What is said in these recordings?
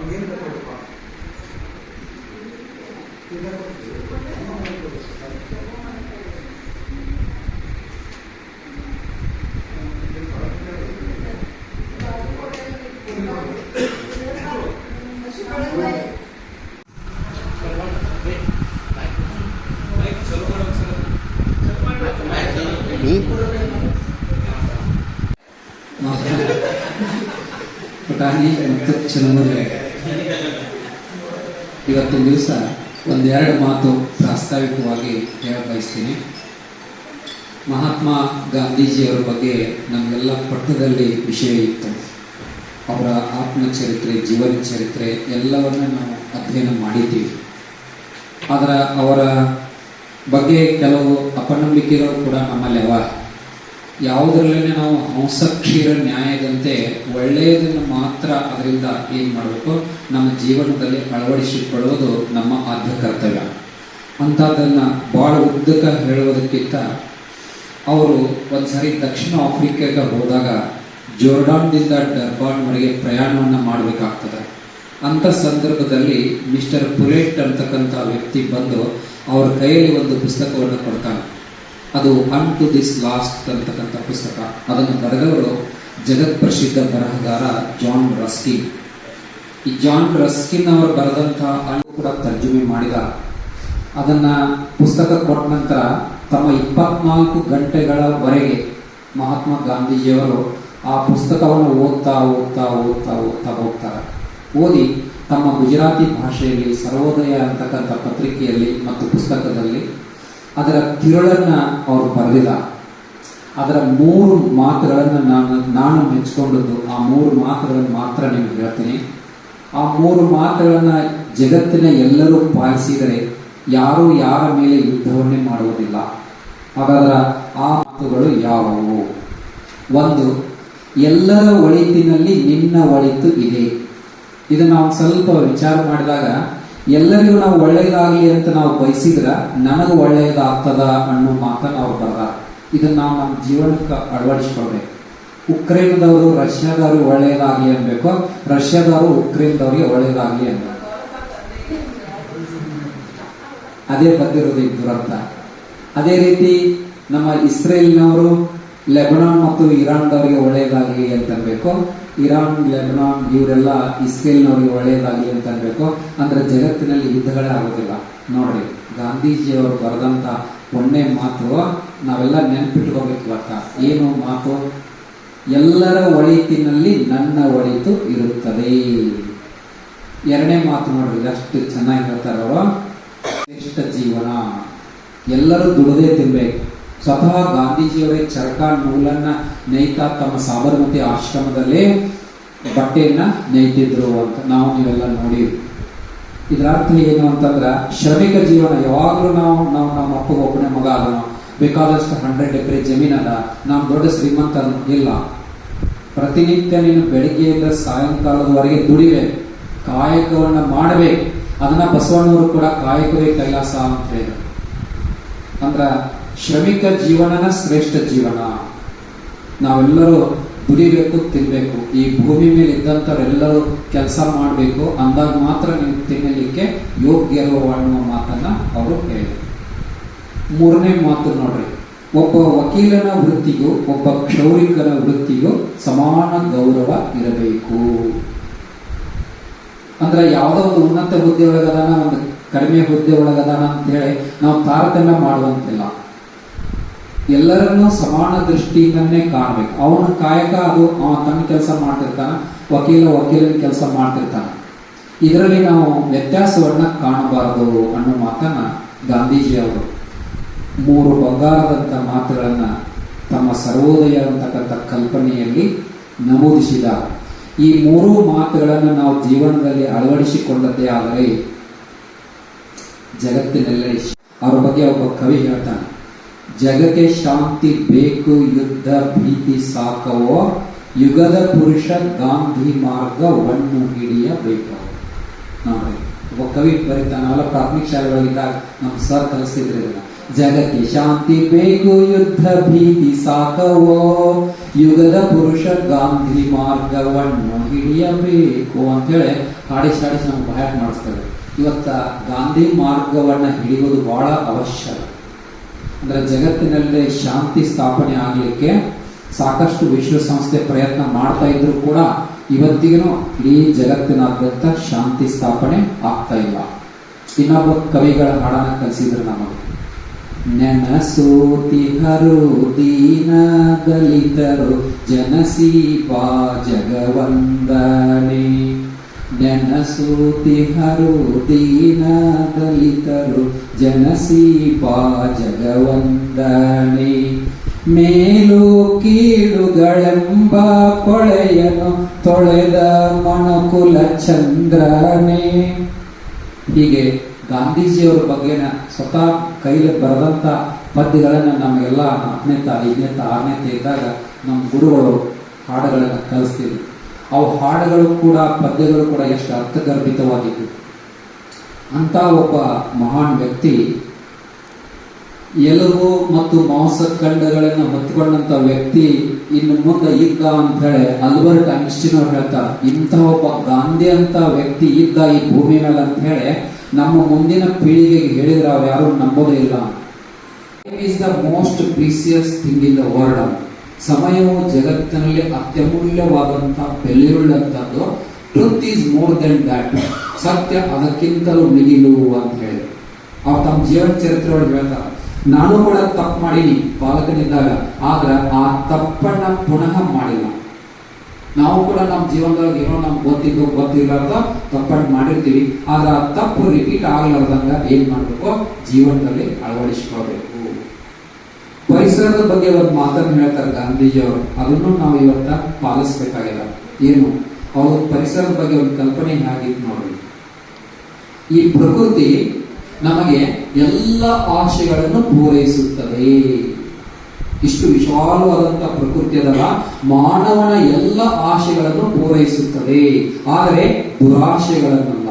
அங்கேருந்து கொடுப்பான் இதை petani untuk jenenge ಇವತ್ತಿನ ದಿವಸ ಒಂದೆರಡು ಮಾತು ಪ್ರಾಸ್ತಾವಿಕವಾಗಿ ಹೇಳ ಬಯಸ್ತೀನಿ. ಮಹಾತ್ಮ ಗಾಂಧೀಜಿಯವರ ಬಗ್ಗೆ ನಮಗೆಲ್ಲ ಪಠ್ಯದಲ್ಲಿ ವಿಷಯ ಇತ್ತು. ಅವರ ಆತ್ಮಚರಿತ್ರೆ ಜೀವನ ಚರಿತ್ರೆ ಎಲ್ಲವನ್ನ ನಾವು ಅಧ್ಯಯನ ಮಾಡಿದ್ದೀವಿ ಆದರೆ ಅವರ ಬಗ್ಗೆ ಕೆಲವು ಅಪನಂಬಿಕೆಗಳು ಕೂಡ ನಮ್ಮಲ್ಲಿ ಅವ. ಯಾವುದರಲ್ಲೇ ನಾವು ಹಂಸಕ್ಷೀರ ನ್ಯಾಯದಂತೆ ಒಳ್ಳೆಯದನ್ನು ಮಾತ್ರ ಅದರಿಂದ ಏನು ಮಾಡಬೇಕು? ನಮ್ಮ ಜೀವನದಲ್ಲಿ ಅಳವಡಿಸಿಕೊಳ್ಳುವುದು ನಮ್ಮ ಆದ್ಯ ಕರ್ತವ್ಯ. ಅಂಥದ್ದನ್ನು ಭಾಳ ಉದ್ದಕ ಹೇಳುವುದಕ್ಕಿಂತ ಅವರು ಒಂದ್ಸರಿ ದಕ್ಷಿಣ ಆಫ್ರಿಕಾಗೆ ಹೋದಾಗ ಜೋರ್ಡಾನ್ದಿಂದ ಡರ್ಬಾನ್ವರೆಗೆ ಪ್ರಯಾಣವನ್ನು ಮಾಡಬೇಕಾಗ್ತದೆ. ಅಂಥ ಸಂದರ್ಭದಲ್ಲಿ ಮಿಸ್ಟರ್ ಪುಲೆಟ್ ಅಂತಕ್ಕಂಥ ವ್ಯಕ್ತಿ ಬಂದು ಅವರ ಕೈಯಲ್ಲಿ ಒಂದು ಪುಸ್ತಕವನ್ನು ಕೊಡ್ತಾನೆ. ಅದು ಅನ್ ಟು ದಿಸ್ ಲಾಸ್ಟ್ ಅಂತಕ್ಕಂಥ ಪುಸ್ತಕ. ಅದನ್ನು ಬರೆದವರು ಜಗತ್ ಪ್ರಸಿದ್ಧ ಬರಹಗಾರ ಜಾನ್ ರಸ್ಕಿನ್ ಈ ಜಾನ್ ರಸ್ಕಿನ್ ಅವರು ಬರೆದಂಥ ಅನ್ನು ಕೂಡ ತರ್ಜುಮೆ ಮಾಡಿದ. ಅದನ್ನ ಪುಸ್ತಕ ಕೊಟ್ಟ ನಂತರ ತಮ್ಮ ಇಪ್ಪತ್ನಾಲ್ಕು ಗಂಟೆಗಳವರೆಗೆ ಮಹಾತ್ಮ ಗಾಂಧೀಜಿಯವರು ಆ ಪುಸ್ತಕವನ್ನು ಓದ್ತಾ ಓದ್ತಾ ಓದ್ತಾ ಓದ್ತಾ ಹೋಗ್ತಾರೆ. ಓದಿ ತಮ್ಮ ಗುಜರಾತಿ ಭಾಷೆಯಲ್ಲಿ ಸರ್ವೋದಯ ಅಂತಕ್ಕಂಥ ಪತ್ರಿಕೆಯಲ್ಲಿ ಮತ್ತು ಪುಸ್ತಕದಲ್ಲಿ ಅದರ ತಿರುಳನ್ನ ಅವರು ಬರೆದಿಲ್ಲ. ಅದರ ಮೂರು ಮಾತುಗಳನ್ನು ನಾನು ನಾನು ಮೆಚ್ಚಿಕೊಂಡದ್ದು, ಆ ಮೂರು ಮಾತುಗಳನ್ನು ಮಾತ್ರ ನಿಮ್ಗೆ ಹೇಳ್ತೀನಿ. ಆ ಮೂರು ಮಾತುಗಳನ್ನ ಜಗತ್ತಿನ ಎಲ್ಲರೂ ಪಾಲಿಸಿದರೆ ಯಾರು ಯಾರ ಮೇಲೆ ಯುದ್ಧವನ್ನೇ ಮಾಡುವುದಿಲ್ಲ. ಹಾಗಾದ್ರೆ ಆ ಮಾತುಗಳು ಯಾವುವು? ಒಂದು, ಎಲ್ಲರ ಒಳಿತಿನಲ್ಲಿ ನಿನ್ನ ಒಳಿತು ಇದೆ. ಇದು ನಾವು ಸ್ವಲ್ಪ ವಿಚಾರ ಮಾಡಿದಾಗ ಎಲ್ಲರಿಗೂ ನಾವು ಒಳ್ಳೆಯದಾಗಲಿ ಅಂತ ನಾವು ಬಯಸಿದ್ರ ನನಗೂ ಒಳ್ಳೆಯದಾಗ್ತದ ಅನ್ನೋ ಮಾತನ್ನ ಅವ್ರು ಬರ ಇದನ್ನ ನಾವು ನಮ್ಮ ಜೀವನಕ್ಕೆ ಅಳವಡಿಸ್ಕೊಳ್ಬೇಕು. ಉಕ್ರೇನ್ದವರು ರಷ್ಯಾದವರು ಒಳ್ಳೆಯದಾಗಲಿ ಅನ್ಬೇಕು. ರಷ್ಯಾದವರು ಉಕ್ರೇನ್ದವ್ರಿಗೆ ಒಳ್ಳೆಯದಾಗಲಿ ಅನ್ಬೇಕು. ಅದೇ ಬಂದಿರೋದು ಈ ದುರಂತ. ಅದೇ ರೀತಿ ನಮ್ಮ ಇಸ್ರೇಲ್ನವರು, ಲೆಬನಾನ್ ಮತ್ತು ಇರಾನ್ದವರಿಗೆ ಒಳ್ಳೆಯದಾಗಲಿ ಅಂತ ಅನ್ಬೇಕು. ಇರಾನ್, ಲೆಬನಾನ್ ಇವರೆಲ್ಲ ಇಸ್ರೇಲ್ನವ್ರಿಗೆ ಒಳ್ಳೆಯದಾಗಲಿ ಅಂತ ಅನ್ಬೇಕು. ಅಂದ್ರೆ ಜಗತ್ತಿನಲ್ಲಿ ಯುದ್ಧಗಳೇ ಆಗೋದಿಲ್ಲ. ನೋಡ್ರಿ, ಗಾಂಧೀಜಿಯವರು ಬರೆದಂತ ಒಣ್ಣೆ ಮಾತು ನಾವೆಲ್ಲ ನೆನ್ಪಿಟ್ಕೋಬೇಕು ಇವತ್ತ. ಏನು ಮಾತು? ಎಲ್ಲರ ಒಳಿತಿನಲ್ಲಿ ನನ್ನ ಒಳಿತು ಇರುತ್ತದೆ. ಎರಡನೇ ಮಾತು ನೋಡ್ರಿ ಎಷ್ಟು ಚೆನ್ನಾಗಿ ಶ್ರೇಷ್ಠ ಜೀವನ. ಎಲ್ಲರೂ ದುಡದೇ ತಿನ್ಬೇಕು. ಸ್ವತಃ ಗಾಂಧೀಜಿಯವರೇ ಚರಕ ನೂಲನ್ನ ನೇಯ್ತಾ ತಮ್ಮ ಸಾಬರಮತಿ ಆಶ್ರಮದಲ್ಲೇ ಬಟ್ಟೆಯನ್ನ ನೇಯ್ತಿದ್ರು ಅಂತ ನಾವು ನೀವೆಲ್ಲ ನೋಡಿ ಇದರ ಅರ್ಥ ಏನು ಅಂತಂದ್ರೆ ಶ್ರಮಿಕ ಜೀವನ ಯಾವಾಗಲೂ ನಾವು ನಾವು ನಮ್ಮ ಅಪ್ಪಗೆ ಒಬ್ಬನೇ ಮಗ ಅದನ್ನ ಬೇಕಾದಷ್ಟು ಹಂಡ್ರೆಡ್ ಎಕರೆ ಅದ. ನಾವು ದೊಡ್ಡ ಶ್ರೀಮಂತ ಇಲ್ಲ. ಪ್ರತಿನಿತ್ಯ ನೀನು ಬೆಳಿಗ್ಗೆಯಿಂದ ಸಾಯಂಕಾಲದವರೆಗೆ ದುಡಿಬೇಕು. ಕಾಯಕವನ್ನ ಮಾಡಬೇಕು. ಅದನ್ನ ಬಸವಣ್ಣವರು ಕೂಡ ಕಾಯಕವೇ ಕೈಲಾಸ ಅಂತ ಹೇಳಿದ್ರು. ಅಂದ್ರ ಶ್ರಮಿಕ ಜೀವನನ ಶ್ರೇಷ್ಠ ಜೀವನ. ನಾವೆಲ್ಲರೂ ದುಡಿಬೇಕು, ತಿನ್ಬೇಕು. ಈ ಭೂಮಿ ಮೇಲೆ ಇದ್ದಂಥವ್ರೆಲ್ಲರೂ ಕೆಲಸ ಮಾಡಬೇಕು. ಅಂದಾಗ ಮಾತ್ರ ನೀವು ತಿನ್ನಲಿಕ್ಕೆ ಯೋಗ್ಯರು ಅನ್ನುವ ಮಾತನ್ನ ಅವರು ಹೇಳಿದರು. ಮೂರನೇ ಮಾತು ನೋಡ್ರಿ. ಒಬ್ಬ ವಕೀಲನ ವೃತ್ತಿಗೂ, ಒಬ್ಬ ಕ್ಷೌರಿಕನ ವೃತ್ತಿಗೂ ಸಮಾನ ಗೌರವ ಇರಬೇಕು. ಅಂದ್ರೆ ಯಾವುದೋ ಒಂದು ಉನ್ನತ ಹುದ್ದೆ ಒಳಗದಾನ ಒಂದು ಕಡಿಮೆ ಹುದ್ದೆ ಒಳಗದಾನ ಅಂತ ಹೇಳಿ ನಾವು ತಾರತಮ್ಯ ಮಾಡುವಂತಿಲ್ಲ. ಎಲ್ಲರನ್ನೂ ಸಮಾನ ದೃಷ್ಟಿಯಿಂದನೇ ಕಾಣಬೇಕು. ಅವನ ಕಾಯಕ ಅದು, ಅವನ ತನ್ನ ಕೆಲಸ ಮಾಡ್ತಿರ್ತಾನ, ವಕೀಲ ವಕೀಲನ ಕೆಲಸ ಮಾಡ್ತಿರ್ತಾನ. ಇದರಲ್ಲಿ ನಾವು ವ್ಯತ್ಯಾಸವನ್ನ ಕಾಣಬಾರದು ಅನ್ನೋ ಮಾತನ್ನ ಗಾಂಧೀಜಿ ಅವರು ಮೂರು ಬಂಗಾರದಂತ ಮಾತುಗಳನ್ನ ತಮ್ಮ ಸರ್ವೋದಯ ಅಂತಕ್ಕಂಥ ಕಲ್ಪನೆಯಲ್ಲಿ ನಮೂದಿಸಿದ. ಈ ಮೂರು ಮಾತುಗಳನ್ನು ನಾವು ಜೀವನದಲ್ಲಿ ಅಳವಡಿಸಿಕೊಂಡದ್ದೇ ಆದರೆ ಜಗತ್ತಿನೆಲ್ಲ ಅವರ ಬಗ್ಗೆ ಒಬ್ಬ ಕವಿ ಹೇಳ್ತಾನೆ. ಜಗಕ್ಕೆ ಶಾಂತಿ ಬೇಕು, ಯುದ್ಧ ಭೀತಿ ಸಾಕವೋ, ಯುಗದ ಪುರುಷ ಗಾಂಧಿ ಮಾರ್ಗವನ್ನು ಹಿಡಿಯಬೇಕು. ನೋಡಿ, ಒಬ್ಬ ಕವಿ ಬರೀತಾನಲ್ಲ ಪ್ರಾಥಮಿಕ ಶಾಲೆಗಳಿದ್ದಾಗ ನಮ್ಮ ಸರ್ ಕಲಿಸ್ತಿದ್ರು ಜಗಕ್ಕೆ ಶಾಂತಿ ಬೇಕು, ಯುದ್ಧ ಭೀತಿ ಸಾಕವೋ, ಯುಗದ ಪುರುಷ ಗಾಂಧಿ ಮಾರ್ಗವನ್ನು ಹಿಡಿಯಬೇಕು ಅಂತೇಳಿ ಹಾಡಿ ಹಾಡಿಸಿ ನಮ್ಗೆ ಭಯ ಮಾಡಿಸ್ತೇವೆ ಇವತ್ತ ಗಾಂಧಿ ಮಾರ್ಗವನ್ನ ಹಿಡಿಯುವುದು ಬಹಳ ಅವಶ್ಯ. ಅಂದ್ರೆ ಜಗತ್ತಿನಲ್ಲಿ ಶಾಂತಿ ಸ್ಥಾಪನೆ ಆಗಲಿಕ್ಕೆ ಸಾಕಷ್ಟು ವಿಶ್ವಸಂಸ್ಥೆ ಪ್ರಯತ್ನ ಮಾಡ್ತಾ ಇದ್ರು ಕೂಡ ಇವತ್ತಿಗೂ ಇಡೀ ಜಗತ್ತಿನಾದ್ಯಂತ ಶಾಂತಿ ಸ್ಥಾಪನೆ ಆಗ್ತಾ ಇಲ್ಲ. ಇನ್ನೊಬ್ಬ ಕವಿಗಳ ಹಾಡನ್ನ ಕಲಿಸಿದ್ರು ನಮಗೆ. ನೆನಸೋತಿಹರು ದೀನ ದಲಿತರು ಜನಸೀಪಾ ಜಗವಂದನೆ. ನೆನಸೋತಿಹರು ದೀನ ದಲಿತರು ಜನಸೀಪಾ ಜಗವಂದನೆ. ಮೇಲು ಕೀಳುಗಳೆಂಬ ಕೊಳೆಯನು ತೊಳೆದ ಮಣಕುಲ ಚಂದ್ರನೇ. ಹೀಗೆ ಗಾಂಧೀಜಿಯವರ ಬಗ್ಗೆನ ಸ್ವತಃ ಕೈಲಿ ಬರೆದಂತ ಪದ್ಯಗಳನ್ನ ನಮಗೆಲ್ಲ ಹತ್ತನೇ ತ ಐದನೇ ತ ಆರನೇ ಇದ್ದಾಗ ನಮ್ಮ ಗುರುಗಳು ಹಾಡುಗಳನ್ನು ಕಲಿಸ್ತಿದ್ರು. ಅವು ಹಾಡುಗಳು ಕೂಡ, ಪದ್ಯಗಳು ಕೂಡ ಎಷ್ಟು ಅರ್ಥಗರ್ಭಿತವಾಗಿತ್ತು ಅಂತ ಒಬ್ಬ ಮಹಾನ್ ವ್ಯಕ್ತಿ ಎಲುಬು ಮತ್ತು ಮಾಂಸ ಖಂಡಗಳನ್ನು ಹೊತ್ತುಕೊಂಡಂತ ವ್ಯಕ್ತಿ ಇನ್ನು ಮುಂದೆ ಇದ್ದ ಅಂತ ಹೇಳಿ ಅಲ್ಬರ್ಟ್ ಐನ್ಸ್ಟೀನ್ ಅವ್ರು ಹೇಳ್ತಾರೆ, ಇಂಥ ಒಬ್ಬ ಗಾಂಧಿ ಅಂತ ವ್ಯಕ್ತಿ ಇದ್ದ ಈ ಭೂಮಿ ಮೇಲೆ ಅಂತ ಹೇಳಿ ನಮ್ಮ ಮುಂದಿನ ಪೀಳಿಗೆಗೆ ಹೇಳಿದ್ರೆ ಅವ್ರು ಯಾರು ನಂಬೋದೇ ಇಲ್ಲ. Is the most precious thing in the world ಸಮಯವು ಜಗತ್ತಿನಲ್ಲಿ ಅತ್ಯಮೂಲ್ಯವಾದಂತಹ ಬೆಲೆಯುಳ್ಳಂತಹದ್ದು truth is more than that ಸತ್ಯ ಅದಕ್ಕಿಂತಲೂ ಮಿಗಿಲು ಅಂತ ಹೇಳಿದ್ರು. ಅವ್ರು ತಮ್ಮ ಜೀವನ ಚರಿತ್ರೆ ಒಳಗೆ ಹೇಳ್ತಾರೆ, ನಾನು ಕೂಡ ತಪ್ಪು ಮಾಡೀನಿ, ಬಾಲಕನಿದ್ದಾಗ, ಆದ್ರೆ ಆ ತಪ್ಪನ್ನ ಪುನಃ ಮಾಡಿಲ್ಲ. ನಾವು ಕೂಡ ನಮ್ಮ ಜೀವನದೊಳಗೆ ಏನೋ ನಮ್ಗೆ ಗೊತ್ತಿದ್ದು ಗೊತ್ತಿರ್ಲಾರ್ದ ತಪ್ಪನ್ನು ಮಾಡಿರ್ತೀವಿ, ಆದ್ರೆ ಆ ತಪ್ಪು ರಿಪೀಟ್ ಆಗ್ಲಾರ್ದಂಗ ಏನ್ ಮಾಡ್ಬೇಕು? ಜೀವನದಲ್ಲಿ ಅಳವಡಿಸ್ಕೊಳ್ಬೇಕು. ಪರಿಸರದ ಬಗ್ಗೆ ಒಂದು ಮಾತನ್ನು ಹೇಳ್ತಾರೆ ಗಾಂಧೀಜಿಯವರು. ಅದನ್ನು ನಾವು ಇವತ್ತ ಪಾಲಿಸ್ಬೇಕಾಗಿಲ್ಲ ಏನು? ಅವರು ಪರಿಸರದ ಬಗ್ಗೆ ಒಂದು ಕಲ್ಪನೆ ಹೇಗಿತ್ತು ನೋಡಿ ಈ ಪ್ರಕೃತಿ ನಮಗೆ ಎಲ್ಲ ಆಶೆಗಳನ್ನು ಪೂರೈಸುತ್ತದೆ. ಇಷ್ಟು ವಿಶಾಲವಾದಂತಹ ಪ್ರಕೃತಿ ಅದರ ಮಾನವನ ಎಲ್ಲ ಆಶೆಗಳನ್ನು ಪೂರೈಸುತ್ತದೆ. ಆದರೆ ದುರಾಶೆಗಳನ್ನಲ್ಲ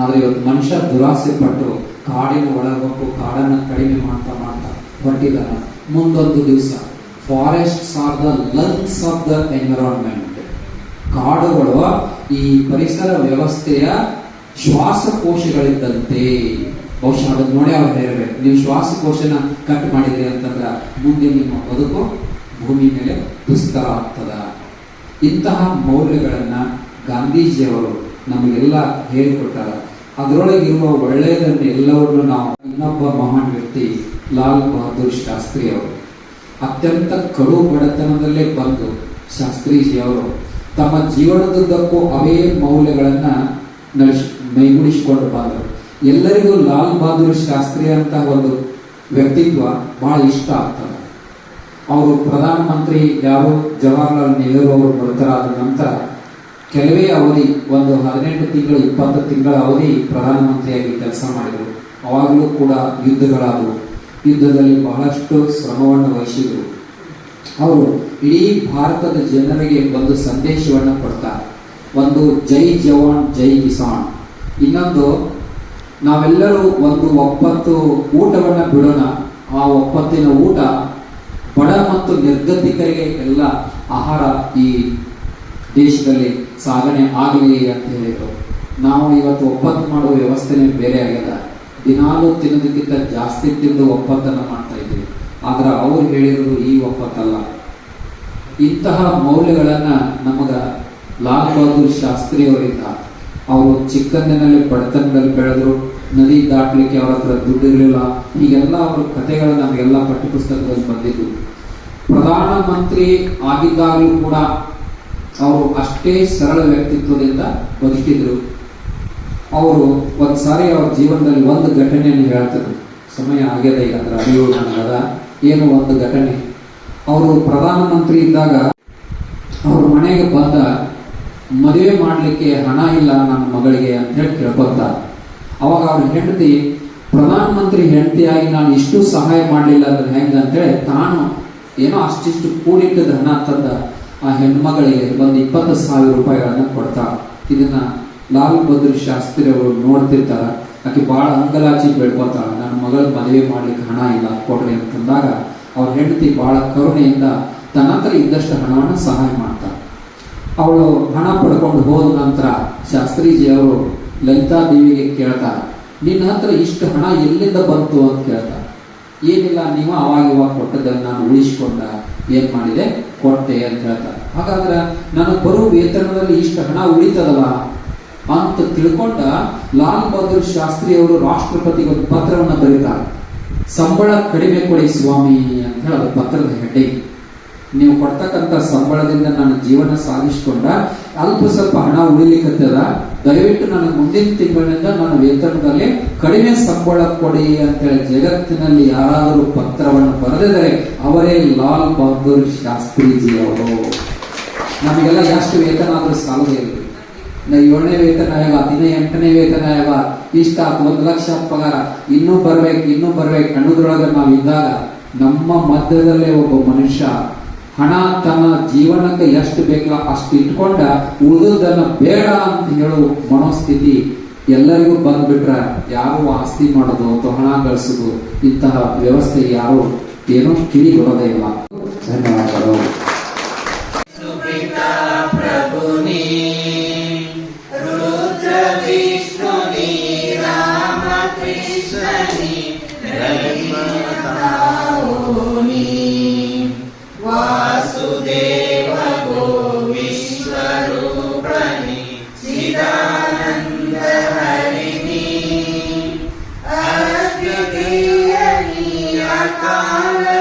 ಆದ್ರೆ ಇವತ್ತು ಮನುಷ್ಯ ದುರಾಸೆ ಪಟ್ಟು ಕಾಡಿನ ಒಳಗೋಕು ಕಾಡನ್ನ ಕಡಿಮೆ ಮಾಡ್ತಾ ಮಾಡ್ತಾ ಹೊರಟಿದ್ದಾನ. ಮುಂದೊಂದು ದಿವಸ, forest are the lungs of the environment. ಕಾಡುಗಳು ಈ ಪರಿಸರ ವ್ಯವಸ್ಥೆಯ ಶ್ವಾಸಕೋಶಗಳಿದ್ದಂತೆ. ಬಹುಶಃ ಅದನ್ನು ನೋಡಿ ಅವ್ರು ಹೇಳಬೇಕು ನೀವು ಶ್ವಾಸಕೋಶನ ಕಟ್ ಮಾಡಿದ್ರಿ ಅಂತಂದ್ರೆ ಮುಂದೆ ನಿಮ್ಮ ಬದುಕು ಭೂಮಿ ಮೇಲೆ ದುಸ್ತರ ಆಗ್ತದ. ಇಂತಹ ಮೌಲ್ಯಗಳನ್ನ ಗಾಂಧೀಜಿಯವರು ನಮಗೆಲ್ಲ ಹೇಳಿಕೊಟ್ಟಾರ. ಅದರೊಳಗಿರುವ ಒಳ್ಳೆಯದನ್ನು ಎಲ್ಲವನ್ನು ನಾವು ಇನ್ನೊಬ್ಬ ಮಹಾನ್ ವ್ಯಕ್ತಿ ಲಾಲ್ ಬಹದ್ದೂರ್ ಶಾಸ್ತ್ರಿ ಅವರು. ಅತ್ಯಂತ ಕಡು ಬಡತನದಲ್ಲೇ ಬಂದು ಶಾಸ್ತ್ರೀಜಿಯವರು ತಮ್ಮ ಜೀವನದುದ್ದಕ್ಕೂ ಅವೇ ಮೌಲ್ಯಗಳನ್ನ ನಡೆಸ್ ಮೈಗೂಡಿಸಿಕೊಂಡು ಬಂದರು. ಎಲ್ಲರಿಗೂ ಲಾಲ್ ಬಹದ್ದೂರ್ ಶಾಸ್ತ್ರಿ ಅಂತ ಒಂದು ವ್ಯಕ್ತಿತ್ವ ಬಹಳ ಇಷ್ಟ ಆಗ್ತದೆ. ಅವರು ಪ್ರಧಾನಮಂತ್ರಿ ಯಾರು? ಜವಾಹರ್ಲಾಲ್ ನೆಹರು ಅವರು ಮೃತರಾದ ನಂತರ ಕೆಲವೇ ಅವಧಿ, ಒಂದು ಹದಿನೆಂಟು ತಿಂಗಳು, ಇಪ್ಪತ್ತು ತಿಂಗಳ ಅವಧಿ ಪ್ರಧಾನಮಂತ್ರಿಯಾಗಿ ಕೆಲಸ ಮಾಡಿದರು. ಅವಾಗಲೂ ಕೂಡ ಯುದ್ಧಗಳಾದವು. ಯುದ್ಧದಲ್ಲಿ ಬಹಳಷ್ಟು ಶ್ರಮವನ್ನು ವಹಿಸಿದರು. ಅವರು ಇಡೀ ಭಾರತದ ಜನರಿಗೆ ಒಂದು ಸಂದೇಶವನ್ನು ಕೊಡ್ತಾರೆ ಒಂದು ಜೈ ಜವಾನ್, ಜೈ ಕಿಸಾನ್. ಇನ್ನೊಂದು, ನಾವೆಲ್ಲರೂ ಒಂದು ಒಪ್ಪತ್ತು ಊಟವನ್ನು ಬಿಡೋಣ. ಆ ಒಪ್ಪತ್ತಿನ ಊಟ ಬಡ ಮತ್ತು ನಿರ್ಗತಿಕರಿಗೆ ಎಲ್ಲ ಆಹಾರ ಈ ದೇಶದಲ್ಲಿ ಸಾಗಣೆ ಆಗಲಿ ಅಂತ ಹೇಳಿದರು. ನಾವು ಇವತ್ತು ಒಪ್ಪತ್ತು ಮಾಡುವ ವ್ಯವಸ್ಥೆನೇ ಬೇರೆ ಆಗ್ಯದ ದಿನಾಲು ತಿನ್ನೋದಕ್ಕಿಂತ ಜಾಸ್ತಿ ತಿಂದು ಒಪ್ಪತ್ತನ್ನು ಮಾಡ್ತಾ ಇದ್ದೀವಿ. ಆದ್ರೆ ಅವ್ರು ಹೇಳಿರೋದು ಈ ಒಪ್ಪತ್ತಲ್ಲ ಇಂತಹ ಮೌಲ್ಯಗಳನ್ನ ನಮಗ ಲಾಲ್ ಬಹದ್ದೂರ್ ಶಾಸ್ತ್ರಿ ಅವರಿಂದ ಅವರು ಚಿಕ್ಕಂದಿನಲ್ಲಿ ಬಡತನದಲ್ಲಿ ಬೆಳೆದ್ರು, ನದಿ ದಾಟ್ಲಿಕ್ಕೆ ಅವ್ರ ಹತ್ರ ದುಡ್ಡಿರಲಿಲ್ಲ ಹೀಗೆಲ್ಲ ಅವರ ಕಥೆಗಳು ನಮಗೆಲ್ಲ ಪಠ್ಯಪುಸ್ತಕದಲ್ಲಿ ಬಂದಿದ್ದು. ಪ್ರಧಾನಮಂತ್ರಿ ಆಗಿದ್ದಾಗಲೂ ಕೂಡ ಅವರು ಅಷ್ಟೇ ಸರಳ ವ್ಯಕ್ತಿತ್ವದಿಂದ ಬದುಕಿದ್ರು. ಅವರು ಒಂದು ಸಾರಿ ಅವ್ರ ಜೀವನದಲ್ಲಿ ಒಂದು ಘಟನೆಯನ್ನು ಹೇಳ್ತಾರೆ. ಸಮಯ ಆಗ್ಯದ ಈಗ, ಅಂದ್ರೆ ಅರಿವು ಏನು ಒಂದು ಘಟನೆ? ಅವರು ಪ್ರಧಾನಮಂತ್ರಿ ಇದ್ದಾಗ ಅವ್ರ ಮನೆಗೆ ಬಂದ, ಮದುವೆ ಮಾಡಲಿಕ್ಕೆ ಹಣ ಇಲ್ಲ ನನ್ನ ಮಗಳಿಗೆ ಅಂತ ಹೇಳಿ ಕೇಳ್ಕೊತಾರೆ ಅವಾಗ ಅವ್ರ ಹೆಂಡತಿ, ಪ್ರಧಾನಮಂತ್ರಿ ಹೆಂಡತಿಯಾಗಿ ನಾನು ಇಷ್ಟು ಸಹಾಯ ಮಾಡಲಿಲ್ಲ ಅಂದ್ರೆ ಹೆಂಗ? ಅಂತೇಳಿ ತಾನು ಏನೋ ಅಷ್ಟಿಷ್ಟು ಕೂಡಿಟ್ಟದ ಹಣ ತಂದ ಆ ಹೆಣ್ಮಗಳಿಗೆ ಒಂದು ಇಪ್ಪತ್ತು ಸಾವಿರ ರೂಪಾಯಿಗಳನ್ನ ಕೊಡ್ತಾ. ಇದನ್ನ ಲಾಲ್ ಬಹದ್ದೂರ್ ಶಾಸ್ತ್ರಿ ಅವರು ನೋಡ್ತಿರ್ತಾರ, ಆಕೆ ಬಹಳ ಅಂಗಲಾಚಿ ಬೆಳ್ಕೊತಾಳ ನನ್ನ ಮಗಳ ಮದುವೆ ಮಾಡ್ಲಿಕ್ಕೆ ಹಣ ಇಲ್ಲ, ಕೊಡ್ರಿ ಅಂತಂದಾಗ ಅವ್ರ ಹೆಂಡತಿ ಬಹಳ ಕರುಣೆಯಿಂದ ತನ್ನ ಹತ್ರ ಇದ್ದಷ್ಟು ಹಣವನ್ನು ಸಹಾಯ ಮಾಡ್ತಾರೆ ಅವಳು ಹಣ ಪಡ್ಕೊಂಡು ಹೋದ ನಂತರ ಶಾಸ್ತ್ರೀಜಿಯವರು ಲಲಿತಾ ದೇವಿಗೆ ಕೇಳ್ತಾರೆ, ನಿನ್ನ ಹತ್ರ ಇಷ್ಟು ಹಣ ಎಲ್ಲಿಂದ ಬಂತು? ಅಂತ ಕೇಳ್ತಾರೆ. ಏನಿಲ್ಲ ನೀವು ಅವಾಗ ಇವಾಗ ನಾನು ಉಳಿಸ್ಕೊಂಡ, ಏನ್ ಮಾಡಿದೆ? ಕೊಟ್ಟೆ ಅಂತ ಹೇಳ್ತಾರೆ. ಹಾಗಾದ್ರೆ, ನನಗೆ ಬರೋ ವೇತನದಲ್ಲಿ ಇಷ್ಟು ಹಣ ಉಳಿತದಲ್ಲ ಅಂತ ತಿಳ್ಕೊಂಡ ಲಾಲ್ ಬಹದ್ದೂರ್ ಶಾಸ್ತ್ರಿ ಅವರು ರಾಷ್ಟ್ರಪತಿಗೆ ಒಂದು ಪತ್ರವನ್ನು ಬರೀತಾರೆ. ಸಂಬಳ ಕಡಿಮೆ ಕೊಡಿ ಸ್ವಾಮಿ ಅಂತ ಹೇಳಿ ಪತ್ರದ ಹೆಡ್ಡೆ ನೀವು ಕೊಡ್ತಕ್ಕಂಥ ಸಂಬಳದಿಂದ ನಾನು ಜೀವನ ಸಾಗಿಸ್ಕೊಂಡ ಅಲ್ಪ ಸ್ವಲ್ಪ ಹಣ ಉಳಿಲಿಕ್ಕತ್ತದ, ದಯವಿಟ್ಟು ನನಗೆ ಮುಂದಿನ ತಿಂಗಳಿನಿಂದ ನನ್ನ ವೇತನದಲ್ಲಿ ಕಡಿಮೆ ಸಂಬಳ ಕೊಡಿ ಅಂತೇಳಿ ಜಗತ್ತಿನಲ್ಲಿ ಯಾರಾದರೂ ಪತ್ರವನ್ನು ಬರೆದಿದ್ದಾರೆ ಅವರೇ ಲಾಲ್ ಬಹದ್ದೂರ್ ಶಾಸ್ತ್ರೀಜಿ ಅವರು ನಮಗೆಲ್ಲ ಎಷ್ಟು ವೇತನ ಆದರೂ ಸಾಲದೇ ಇಲ್ಲ ನಾ ಏಳನೇ ವೇತನ ಆಯೋಗ ದಿನ ಎಂಟನೇ ವೇತನ ಆಯೋಗ ಇಷ್ಟ ಒಂದು ಲಕ್ಷ ಪಗಾರ. ಇನ್ನೂ ಬರ್ಬೇಕು ಇನ್ನೂ ಬರ್ಬೇಕು. ಅನ್ನೋದ್ರೊಳಗೆ ನಾವು ಇದ್ದಾಗ ನಮ್ಮ ಮಧ್ಯದಲ್ಲೇ ಒಬ್ಬ ಮನುಷ್ಯ ಹಣ ತನ್ನ ಜೀವನಕ್ಕೆ ಎಷ್ಟು ಬೇಕಲ್ಲ ಅಷ್ಟು ಇಟ್ಕೊಂಡ ಉಳಿದದನ್ನ ಬೇಡ ಅಂತ ಹೇಳೋ ಮನೋಸ್ಥಿತಿ ಎಲ್ಲರಿಗೂ ಬಂದ್ಬಿಟ್ರ ಯಾರು ಆಸ್ತಿ ಮಾಡೋದು ಅಥವಾ ಹಣ ಗಳಿಸೋದು ಇಂತಹ ವ್ಯವಸ್ಥೆ ಯಾರು ಏನೋ ಬರೋದೇ ಇಲ್ಲ. ಧನ್ಯವಾದಗಳು. Akram.